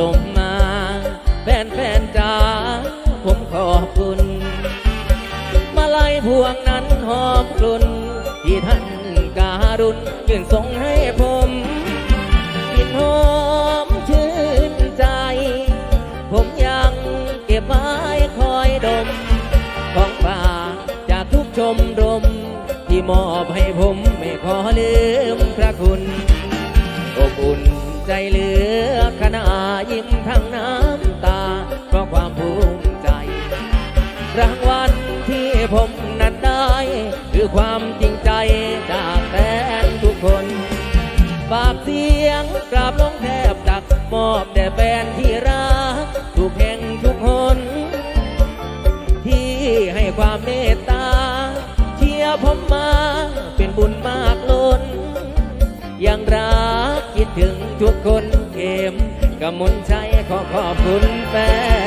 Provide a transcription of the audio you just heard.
ลมมาแฟนแฟนจ๋าผมขอบคุณ มาลัยพวงนั้นหอมกลุ่นที่ท่านการุณยื่นส่งให้ผมกลิ่นหอมชื่นใจ ผมยังเก็บไว้คอยดม ของฝากจากทุกชมรม ที่มอบให้ผมไม่ขอลืมพระคุณอบอุ่นใจเหลือ ยิ้มทั้งน้ำตา เพราะความภูมิใจ รางวัลที่ผมนั้นได้ คือความจริงใจจากแฟนทุกคนฝากเสียงกราบลงแทบตัก มอบแด่แฟนที่รัก ทุกแห่งทุกคนที่ให้ความเมตตาเชียร์ผมมาเป็นบุญมากล้นยังรักคิดถึงทุกคนเข็ม กำมลชัยขอขอบคุณแฟน